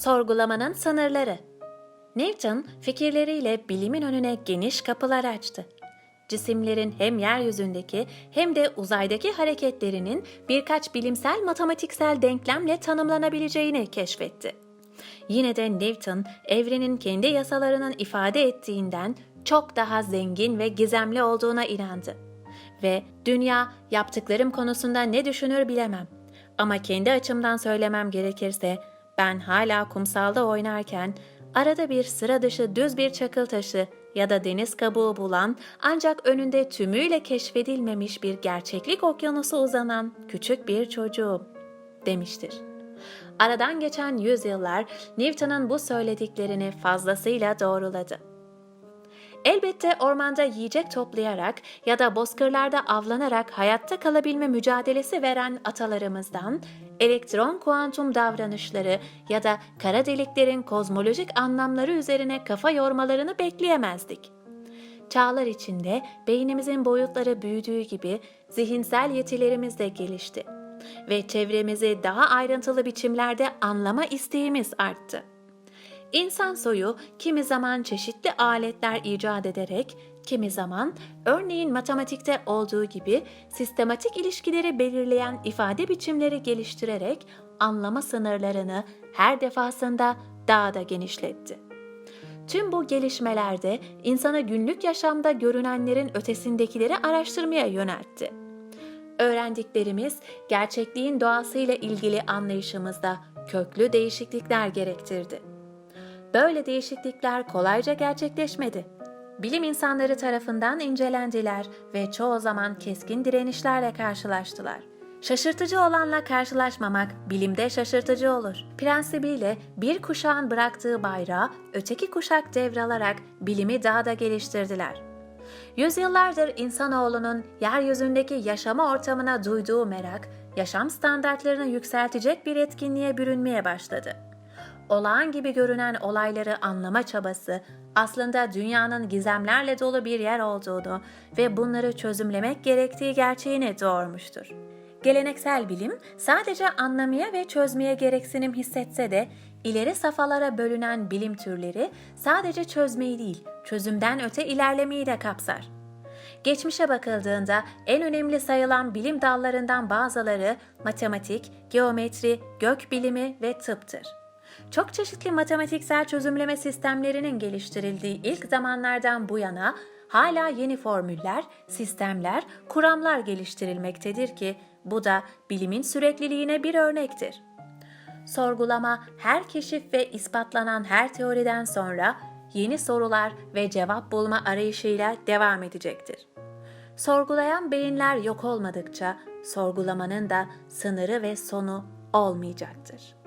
Sorgulamanın sınırları. Newton fikirleriyle bilimin önüne geniş kapılar açtı. Cisimlerin hem yeryüzündeki hem de uzaydaki hareketlerinin birkaç bilimsel matematiksel denklemle tanımlanabileceğini keşfetti. Yine de Newton evrenin kendi yasalarının ifade ettiğinden çok daha zengin ve gizemli olduğuna inandı. Ve dünya yaptıklarım konusunda ne düşünür bilemem. Ama kendi açımdan söylemem gerekirse ben hala kumsalda oynarken arada bir sıra dışı düz bir çakıl taşı ya da deniz kabuğu bulan ancak önünde tümüyle keşfedilmemiş bir gerçeklik okyanusu uzanan küçük bir çocuğum demiştir. Aradan geçen yüzyıllar Newton'un bu söylediklerini fazlasıyla doğruladı. Elbette ormanda yiyecek toplayarak ya da bozkırlarda avlanarak hayatta kalabilme mücadelesi veren atalarımızdan elektron kuantum davranışları ya da kara deliklerin kozmolojik anlamları üzerine kafa yormalarını bekleyemezdik. Çağlar içinde beynimizin boyutları büyüdüğü gibi zihinsel yetilerimiz de gelişti ve çevremizi daha ayrıntılı biçimlerde anlama isteğimiz arttı. İnsan soyu kimi zaman çeşitli aletler icat ederek, kimi zaman örneğin matematikte olduğu gibi sistematik ilişkileri belirleyen ifade biçimleri geliştirerek anlama sınırlarını her defasında daha da genişletti. Tüm bu gelişmelerde insanı günlük yaşamda görünenlerin ötesindekileri araştırmaya yöneltti. Öğrendiklerimiz gerçekliğin doğasıyla ilgili anlayışımızda köklü değişiklikler gerektirdi. Böyle değişiklikler kolayca gerçekleşmedi. Bilim insanları tarafından incelendiler ve çoğu zaman keskin direnişlerle karşılaştılar. Şaşırtıcı olanla karşılaşmamak bilimde şaşırtıcı olur. Prensibiyle bir kuşağın bıraktığı bayrağı öteki kuşak devralarak bilimi daha da geliştirdiler. Yüzyıllardır insanoğlunun yeryüzündeki yaşama ortamına duyduğu merak, yaşam standartlarını yükseltecek bir etkinliğe bürünmeye başladı olağan gibi görünen olayları anlama çabası aslında dünyanın gizemlerle dolu bir yer olduğunu ve bunları çözümlemek gerektiği gerçeğini doğurmuştur. Geleneksel bilim sadece anlamaya ve çözmeye gereksinim hissetse de ileri safhalara bölünen bilim türleri sadece çözmeyi değil, çözümden öte ilerlemeyi de kapsar. Geçmişe bakıldığında en önemli sayılan bilim dallarından bazıları matematik, geometri, gök bilimi ve tıptır. Çok çeşitli matematiksel çözümleme sistemlerinin geliştirildiği ilk zamanlardan bu yana hala yeni formüller, sistemler, kuramlar geliştirilmektedir ki bu da bilimin sürekliliğine bir örnektir. Sorgulama her keşif ve ispatlanan her teoriden sonra yeni sorular ve cevap bulma arayışıyla devam edecektir. Sorgulayan beyinler yok olmadıkça sorgulamanın da sınırı ve sonu olmayacaktır.